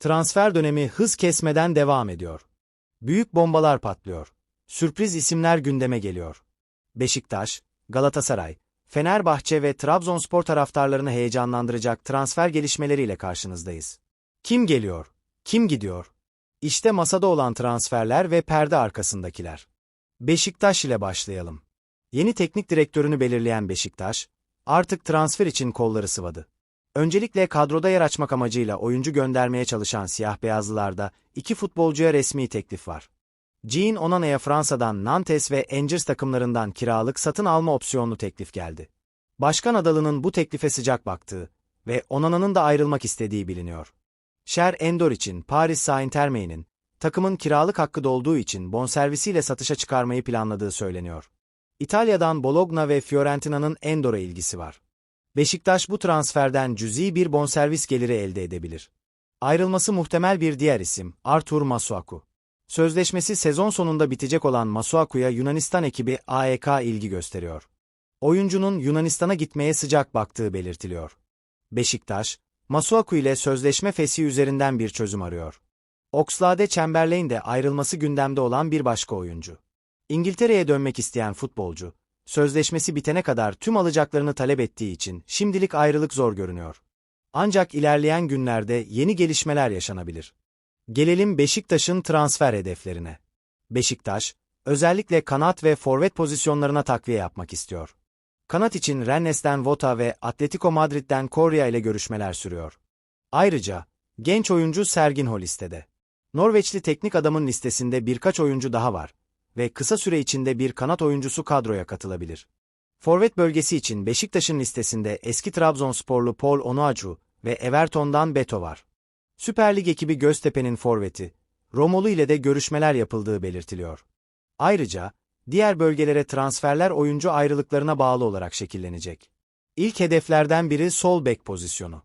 Transfer dönemi hız kesmeden devam ediyor. Büyük bombalar patlıyor. Sürpriz isimler gündeme geliyor. Beşiktaş, Galatasaray, Fenerbahçe ve Trabzonspor taraftarlarını heyecanlandıracak transfer gelişmeleriyle karşınızdayız. Kim geliyor? Kim gidiyor? İşte masada olan transferler ve perde arkasındakiler. Beşiktaş ile başlayalım. Yeni teknik direktörünü belirleyen Beşiktaş, artık transfer için kolları sıvadı. Öncelikle kadroda yer açmak amacıyla oyuncu göndermeye çalışan siyah-beyazlılarda iki futbolcuya resmi teklif var. Jean Onana'ya Fransa'dan Nantes ve Angers takımlarından kiralık satın alma opsiyonlu teklif geldi. Başkan Adalı'nın bu teklife sıcak baktığı ve Onana'nın da ayrılmak istediği biliniyor. Şer Endor için Paris Saint-Germain'in takımın kiralık hakkı dolduğu için bonservisiyle satışa çıkarmayı planladığı söyleniyor. İtalya'dan Bologna ve Fiorentina'nın Endor'a ilgisi var. Beşiktaş bu transferden cüzi bir bonservis geliri elde edebilir. Ayrılması muhtemel bir diğer isim, Artur Masuaku. Sözleşmesi sezon sonunda bitecek olan Masuaku'ya Yunanistan ekibi AEK ilgi gösteriyor. Oyuncunun Yunanistan'a gitmeye sıcak baktığı belirtiliyor. Beşiktaş, Masuaku ile sözleşme fesi üzerinden bir çözüm arıyor. Oxlade Chamberlain de ayrılması gündemde olan bir başka oyuncu. İngiltere'ye dönmek isteyen futbolcu, sözleşmesi bitene kadar tüm alacaklarını talep ettiği için şimdilik ayrılık zor görünüyor. Ancak ilerleyen günlerde yeni gelişmeler yaşanabilir. Gelelim Beşiktaş'ın transfer hedeflerine. Beşiktaş, özellikle kanat ve forvet pozisyonlarına takviye yapmak istiyor. Kanat için Rennes'ten Vota ve Atletico Madrid'den Correa ile görüşmeler sürüyor. Ayrıca, genç oyuncu Sergin Hol listede. Norveçli teknik adamın listesinde birkaç oyuncu daha var ve kısa süre içinde bir kanat oyuncusu kadroya katılabilir. Forvet bölgesi için Beşiktaş'ın listesinde eski Trabzonsporlu Paul Onuachu ve Everton'dan Beto var. Süper Lig ekibi Göztepe'nin forveti, Romolu ile de görüşmeler yapıldığı belirtiliyor. Ayrıca, diğer bölgelere transferler oyuncu ayrılıklarına bağlı olarak şekillenecek. İlk hedeflerden biri sol bek pozisyonu.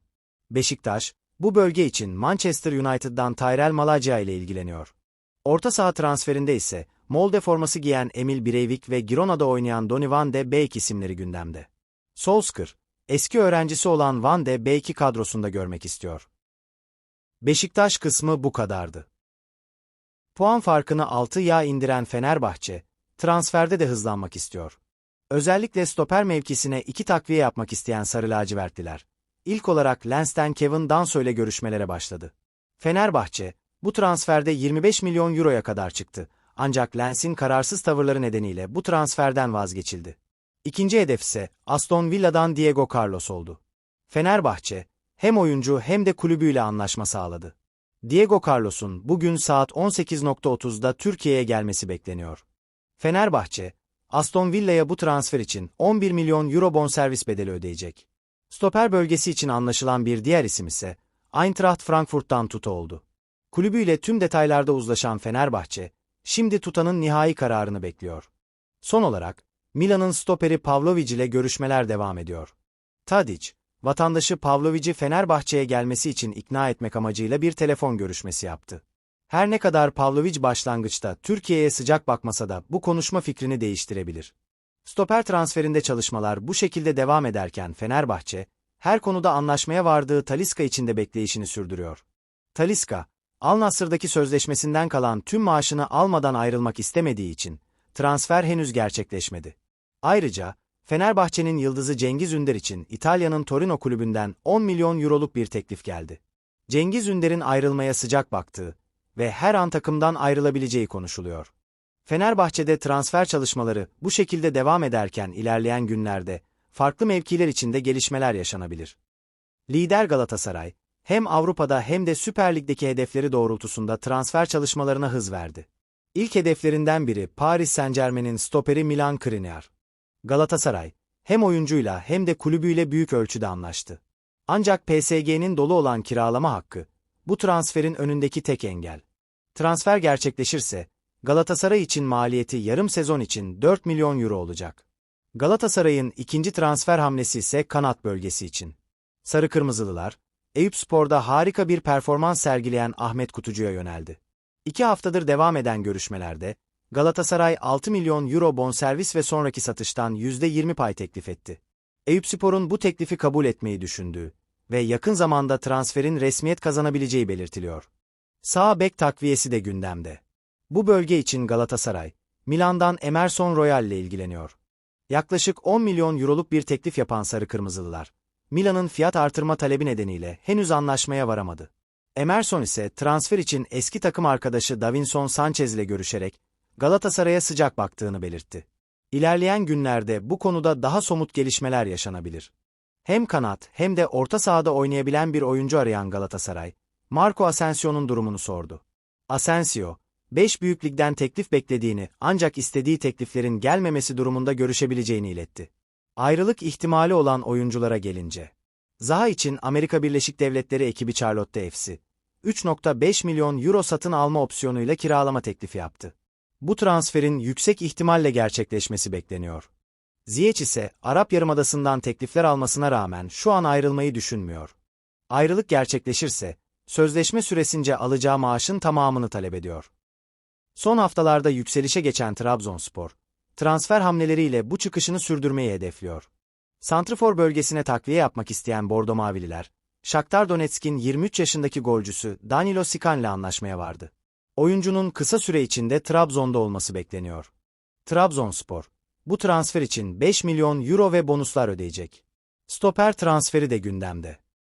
Beşiktaş, bu bölge için Manchester United'dan Tyrell Malacia ile ilgileniyor. Orta saha transferinde ise Molde forması giyen Emil Breivik ve Girona'da oynayan Donny van de Beek isimleri gündemde. Solskjaer, eski öğrencisi olan Van de Beek'i kadrosunda görmek istiyor. Beşiktaş kısmı bu kadardı. Puan farkını 6'ya indiren Fenerbahçe, transferde de hızlanmak istiyor. Özellikle stoper mevkisine iki takviye yapmak isteyen Sarı Lacivertliler. İlk olarak Lens'ten Kevin Danso ile görüşmelere başladı. Fenerbahçe, bu transferde 25 milyon euroya kadar çıktı. Ancak Lens'in kararsız tavırları nedeniyle bu transferden vazgeçildi. İkinci hedef ise Aston Villa'dan Diego Carlos oldu. Fenerbahçe, hem oyuncu hem de kulübüyle anlaşma sağladı. Diego Carlos'un bugün saat 18.30'da Türkiye'ye gelmesi bekleniyor. Fenerbahçe, Aston Villa'ya bu transfer için 11 milyon euro bonservis bedeli ödeyecek. Stoper bölgesi için anlaşılan bir diğer isim ise Eintracht Frankfurt'tan Tuta oldu. Kulübüyle tüm detaylarda uzlaşan Fenerbahçe, şimdi Tuta'nın nihai kararını bekliyor. Son olarak, Milan'ın stoperi Pavlovic ile görüşmeler devam ediyor. Tadic, vatandaşı Pavlovic'i Fenerbahçe'ye gelmesi için ikna etmek amacıyla bir telefon görüşmesi yaptı. Her ne kadar Pavlovic başlangıçta Türkiye'ye sıcak bakmasa da bu konuşma fikrini değiştirebilir. Stoper transferinde çalışmalar bu şekilde devam ederken Fenerbahçe, her konuda anlaşmaya vardığı Taliska için de bekleyişini sürdürüyor. Taliska, Al Nassr'daki sözleşmesinden kalan tüm maaşını almadan ayrılmak istemediği için transfer henüz gerçekleşmedi. Ayrıca, Fenerbahçe'nin yıldızı Cengiz Ünder için İtalya'nın Torino kulübünden 10 milyon euroluk bir teklif geldi. Cengiz Ünder'in ayrılmaya sıcak baktığı ve her an takımdan ayrılabileceği konuşuluyor. Fenerbahçe'de transfer çalışmaları bu şekilde devam ederken ilerleyen günlerde farklı mevkiler içinde gelişmeler yaşanabilir. Lider Galatasaray, hem Avrupa'da hem de Süper Lig'deki hedefleri doğrultusunda transfer çalışmalarına hız verdi. İlk hedeflerinden biri Paris Saint-Germain'in stoperi Milan Skriniar. Galatasaray, hem oyuncuyla hem de kulübüyle büyük ölçüde anlaştı. Ancak PSG'nin dolu olan kiralama hakkı, bu transferin önündeki tek engel. Transfer gerçekleşirse, Galatasaray için maliyeti yarım sezon için 4 milyon euro olacak. Galatasaray'ın ikinci transfer hamlesi ise kanat bölgesi için. Sarı Kırmızılılar, Eyüp Spor'da harika bir performans sergileyen Ahmet Kutucu'ya yöneldi. İki haftadır devam eden görüşmelerde, Galatasaray 6 milyon euro bonservis ve sonraki satıştan %20 pay teklif etti. Eyüp Spor'un bu teklifi kabul etmeyi düşündüğü ve yakın zamanda transferin resmiyet kazanabileceği belirtiliyor. Sağ bek takviyesi de gündemde. Bu bölge için Galatasaray, Milan'dan Emerson Royal ile ilgileniyor. Yaklaşık 10 milyon euroluk bir teklif yapan Sarı Kırmızılılar, Milan'ın fiyat artırma talebi nedeniyle henüz anlaşmaya varamadı. Emerson ise transfer için eski takım arkadaşı Davinson Sanchez ile görüşerek Galatasaray'a sıcak baktığını belirtti. İlerleyen günlerde bu konuda daha somut gelişmeler yaşanabilir. Hem kanat hem de orta sahada oynayabilen bir oyuncu arayan Galatasaray, Marco Asensio'nun durumunu sordu. Asensio, 5 büyük ligden teklif beklediğini ancak istediği tekliflerin gelmemesi durumunda görüşebileceğini iletti. Ayrılık ihtimali olan oyunculara gelince. Zaha için Amerika Birleşik Devletleri ekibi Charlotte FC, 3.5 milyon euro satın alma opsiyonuyla kiralama teklifi yaptı. Bu transferin yüksek ihtimalle gerçekleşmesi bekleniyor. Ziyech ise Arap Yarımadası'ndan teklifler almasına rağmen şu an ayrılmayı düşünmüyor. Ayrılık gerçekleşirse, sözleşme süresince alacağı maaşın tamamını talep ediyor. Son haftalarda yükselişe geçen Trabzonspor, transfer hamleleriyle bu çıkışını sürdürmeyi hedefliyor. Santrfor bölgesine takviye yapmak isteyen Bordo Mavililer, Shakhtar Donetsk'in 23 yaşındaki golcüsü Danilo Sikan ile anlaşmaya vardı. Oyuncunun kısa süre içinde Trabzon'da olması bekleniyor. Trabzonspor, bu transfer için 5 milyon euro ve bonuslar ödeyecek. Stoper transferi de gündemde.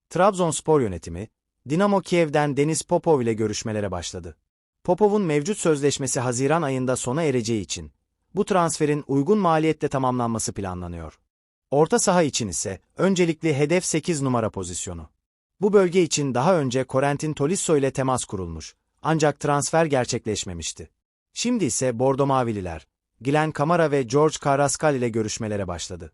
Trabzonspor yönetimi, Dinamo Kiev'den Deniz Popov ile görüşmelere başladı. Popov'un mevcut sözleşmesi Haziran ayında sona ereceği için, bu transferin uygun maliyette tamamlanması planlanıyor. Orta saha için ise öncelikli hedef 8 numara pozisyonu. Bu bölge için daha önce Corentin Tolisso ile temas kurulmuş, ancak transfer gerçekleşmemişti. Şimdi ise Bordo Mavililer, Glenn Kamara ve George Carrascal ile görüşmelere başladı.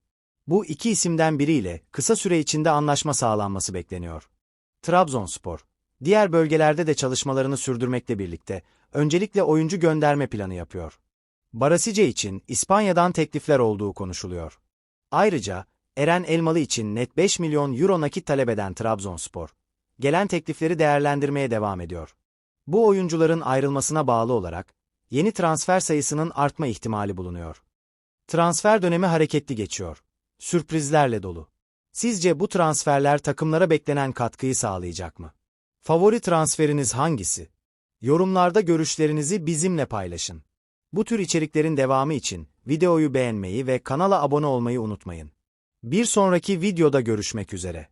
Bu iki isimden biriyle kısa süre içinde anlaşma sağlanması bekleniyor. Trabzonspor, diğer bölgelerde de çalışmalarını sürdürmekle birlikte, öncelikle oyuncu gönderme planı yapıyor. Barasice için İspanya'dan teklifler olduğu konuşuluyor. Ayrıca, Eren Elmalı için net 5 milyon euro nakit talep eden Trabzonspor, gelen teklifleri değerlendirmeye devam ediyor. Bu oyuncuların ayrılmasına bağlı olarak, yeni transfer sayısının artma ihtimali bulunuyor. Transfer dönemi hareketli geçiyor. Sürprizlerle dolu. Sizce bu transferler takımlara beklenen katkıyı sağlayacak mı? Favori transferiniz hangisi? Yorumlarda görüşlerinizi bizimle paylaşın. Bu tür içeriklerin devamı için videoyu beğenmeyi ve kanala abone olmayı unutmayın. Bir sonraki videoda görüşmek üzere.